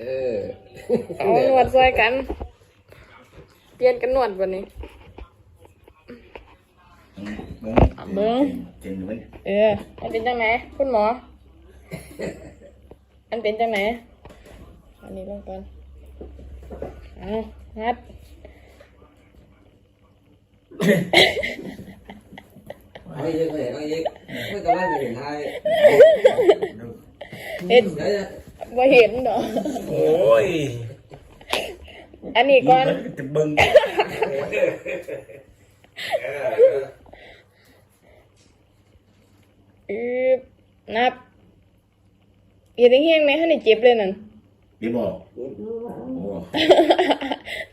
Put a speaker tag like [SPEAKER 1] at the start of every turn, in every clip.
[SPEAKER 1] เออ
[SPEAKER 2] เอาหนวดซอยกัน เปลี่ยนกันหนวดวันนี้
[SPEAKER 3] เบิ้ง
[SPEAKER 2] เบิ่ง
[SPEAKER 3] เจ๋งเลย
[SPEAKER 2] เออมันเป็นจังไหนคุณหมอมันเป็นจังไหนอันนี้ลงก่อนเอาฮัด
[SPEAKER 1] เอาอีกเลยเอาอีกไม่ต้องว่าไม่เห็นไทย
[SPEAKER 2] เฮ็ด
[SPEAKER 1] เดี๋ยวจะ
[SPEAKER 2] บ่เห็นดอก
[SPEAKER 3] โอ้ย
[SPEAKER 2] อันนี้ก่อน
[SPEAKER 3] จะเบิ้ง
[SPEAKER 2] อืบนับอย่าได้เฮียงไหมให้ในเจ็บเลยนั่น
[SPEAKER 3] ดีบอกโอ้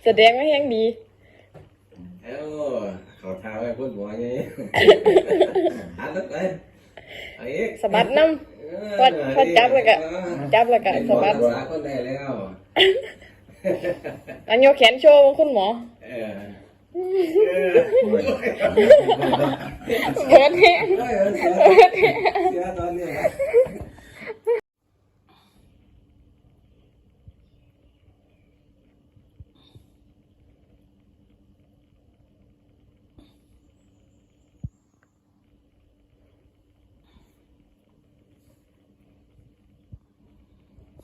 [SPEAKER 2] แสดงว่าเฮียงดี
[SPEAKER 1] เอ้าเขาทาไว้พูดหัวไงอันนั้นไปเอาอีก
[SPEAKER 2] สะบัดน้ำ พอพอจับแล้วก็จับแล้วก็สะบัด
[SPEAKER 1] สาคนได้แล้ว
[SPEAKER 2] อันโยกแขนโชว์คุณหมอ
[SPEAKER 1] เออ
[SPEAKER 2] เบิดแฮง
[SPEAKER 1] เฮ้ยเสียเสียตอนนี้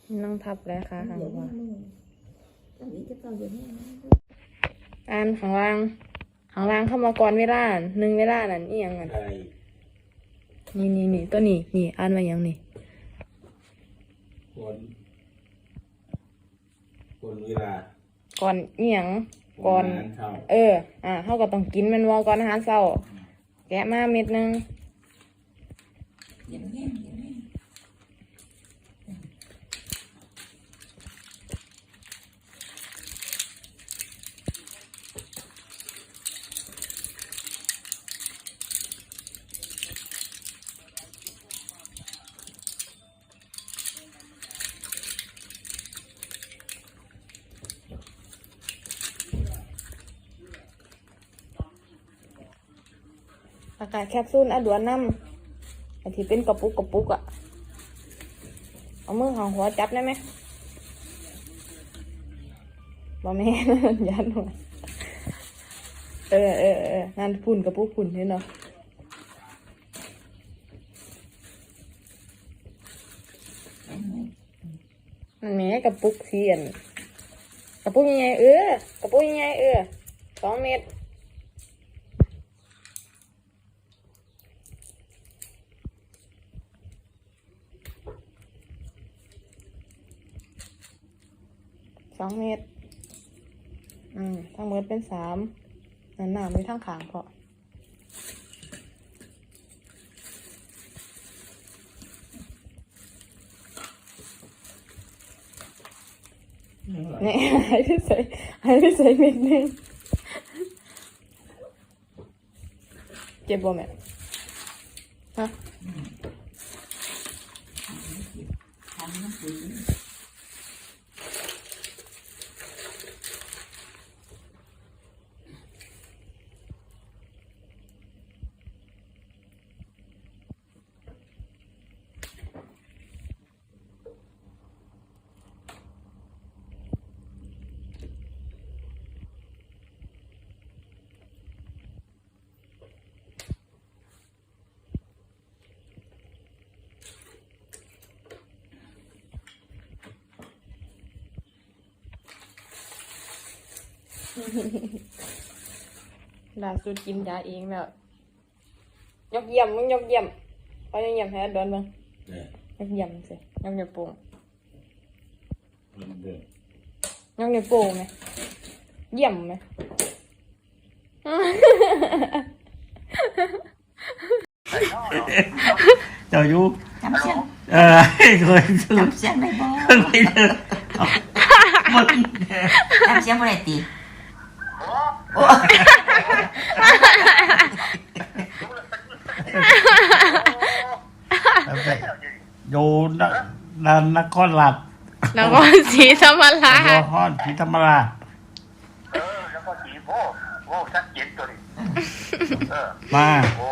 [SPEAKER 1] นะ
[SPEAKER 2] นั่งทับแล้วค่ะข้างล่าง
[SPEAKER 4] ตอนนี้จะเก่าอยู่แน่นะ
[SPEAKER 2] อ่านข้างล่างข้างล่างเข้ามาก่อนเวลาหนึ่งเวลานั่นอีหยังอะ
[SPEAKER 3] อะไร
[SPEAKER 2] นี่นี่นี่ตัวนี้นี่อ่านมาอย่างนี่
[SPEAKER 3] คนคนเวลา
[SPEAKER 2] ก่อนอีหยังก่อนา
[SPEAKER 3] หารเช้า
[SPEAKER 2] เออ อ่าเขาก็ต้องกินแมันวอก่อนอาหารเช้าแกะมาเม็ดหนึง
[SPEAKER 4] เดี๋ยวแห้งเดี๋ยวแห้ง
[SPEAKER 2] กาศแคปซูลอะดวนน้ำไอที่เป็นกระปุกกระปุกอะเอามือของหัวจับได้ไหมบ่แม่ยันหัวเออเออเออนั่นพุ่นกระปุกพุ่นนี่เนาะมันแม่กระปุกเสียนกระปุกยังไงเออกระปุกยังไงเออสองเม็ด องเมตร อืมทั้งหมดเป็นสามนั่นน้ำมีทั้งขางพอเนี่ยให้พี่ใส่ให้พี่ใส่เม็ดหนึงเจ็บบ่แม่ฮะ ล่าสุดกินยาเองแล้วยกเยี่ยมมึงยกเยี่ยมไปยกเยี่ยมให้อดอนมึง
[SPEAKER 3] เนี่ย
[SPEAKER 2] ยกเยี่ยมสิยกนิ้วโป้ง
[SPEAKER 3] เบิ่งเบิ่ง
[SPEAKER 2] ยกนิ้วโป้งไหมเยี่ยมไหม
[SPEAKER 3] เจ้าอยู่
[SPEAKER 4] จำเสียง
[SPEAKER 3] เออเคยซื้อ
[SPEAKER 4] จำเสียงได้บ่
[SPEAKER 3] เคยเดินเอามึง
[SPEAKER 4] จำเสียงบ่ได้ติโอ้
[SPEAKER 3] อยู่นันนครหลับ
[SPEAKER 2] นครศรีธรรมรา
[SPEAKER 3] น
[SPEAKER 2] ช
[SPEAKER 3] ครศรีธรรมราช
[SPEAKER 5] เออแล้วก็สีโว้โว้ชัดเจนตัวนี้เออ
[SPEAKER 3] มา
[SPEAKER 5] โอ้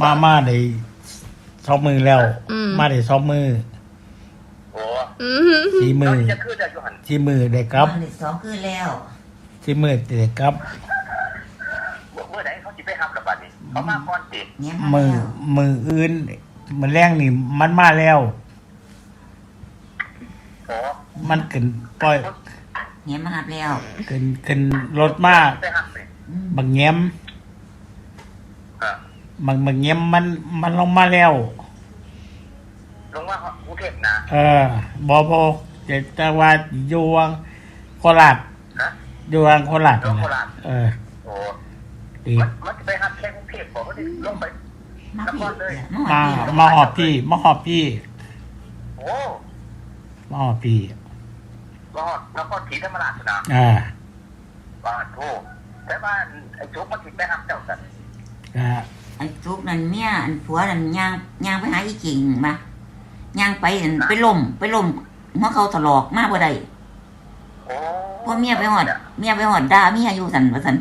[SPEAKER 3] มามาได้สองมือแล้ว
[SPEAKER 2] อืม
[SPEAKER 3] มาได้สองมือ
[SPEAKER 5] โอ้
[SPEAKER 2] อืม
[SPEAKER 3] สี่มื
[SPEAKER 5] แล้ว
[SPEAKER 3] อ
[SPEAKER 5] นี่จะขึ้นได้อยู่หัน
[SPEAKER 3] สี่มือได้ครับ
[SPEAKER 4] วันที่สองคืนแล้ว
[SPEAKER 3] สี่มือได้ครับ
[SPEAKER 5] เมื่อไหร่เขาจะไปทำระบาดนี้เขามาก่อนติ
[SPEAKER 4] เงี้ย
[SPEAKER 3] มื
[SPEAKER 4] มา
[SPEAKER 3] อ
[SPEAKER 4] แล้ว
[SPEAKER 3] มืออื่นมือแรงนี่มันมาแล้ว
[SPEAKER 5] โอ้
[SPEAKER 3] มันขึ้นปล่อย
[SPEAKER 4] เงี้ยมาหับแล้ว
[SPEAKER 3] ขึ้นขึ้นรถมา
[SPEAKER 5] ไปทำเลย
[SPEAKER 4] อืม
[SPEAKER 3] บางแง้ม
[SPEAKER 5] อะ
[SPEAKER 3] บางบางแง้มมันมันลงมาแล้ว
[SPEAKER 5] ลงว่ากรุงเทพนะ
[SPEAKER 3] เออบอบอจะจะว่าอยู่วังโคราช
[SPEAKER 5] นะ
[SPEAKER 3] อยู่วังโคราช
[SPEAKER 5] อยู่โคราช
[SPEAKER 3] เออ
[SPEAKER 5] โอ้
[SPEAKER 3] ดี
[SPEAKER 5] มันมันจะไปทำแค่กรุงเทพบอกว่าที่ลงไป
[SPEAKER 4] มา
[SPEAKER 5] แล้วก็เลย
[SPEAKER 3] มา
[SPEAKER 4] พี่
[SPEAKER 3] มาหอบพี่มาหอบพี่
[SPEAKER 5] โอ้
[SPEAKER 3] มาหอบพี่
[SPEAKER 5] รอดแล้วก็ถีธรรมราชนะ
[SPEAKER 3] อ่า
[SPEAKER 5] บ้านโทแต่ว่าไอ้จุกมันถิไปทำเจ้าสัน
[SPEAKER 3] อ่า
[SPEAKER 4] ไอ้จุกนั่นเมียอันผัวนั่นย่างย่างไปหาอีกิ่งมาย่างไปอันไปล่มไปล่มหัวเขาถลอกมาบ่ได้
[SPEAKER 5] โอ้
[SPEAKER 4] พอเมียไปหอด เมียไปหอดด่าเมียอยู่สันว่าสัน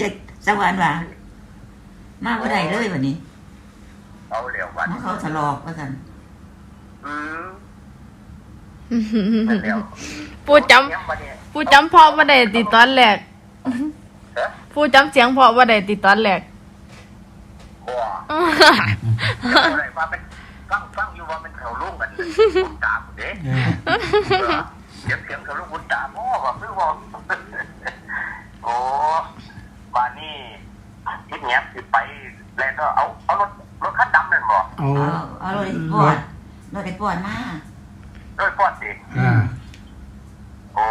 [SPEAKER 4] ยายสวรรค์ว่ามาบ่ได้เลยวันนี้
[SPEAKER 5] เอาเหลววัน
[SPEAKER 4] หัวเขาถลอกว่าสัน
[SPEAKER 5] อืมนั่นแล้ว
[SPEAKER 2] ปูจำปูจำพ่อว่าได้ติดตอนแรก
[SPEAKER 5] เอ๊ะ
[SPEAKER 2] ปูจำเสียงพ่อว่าได้ติดตอนแรก
[SPEAKER 5] บัวอะไรว่าเป็นฟังฟังอยู่ว่าเป็นเขาลุ่งกันบุญตามเด้
[SPEAKER 3] เออ
[SPEAKER 5] เสียงเสียงเขาลุ่งบุญตามพ่อว่าไม่ว่า โอ้บ้านนี่คิดเงี้ยสิไปแล้วก็เอาเอารถรถคันดำนั่นบ่
[SPEAKER 3] เอา
[SPEAKER 4] เอาเอารถไอ้ปอดรถไอ้ปอดมา
[SPEAKER 5] รถปอดสิ
[SPEAKER 3] อ่า
[SPEAKER 5] โอ้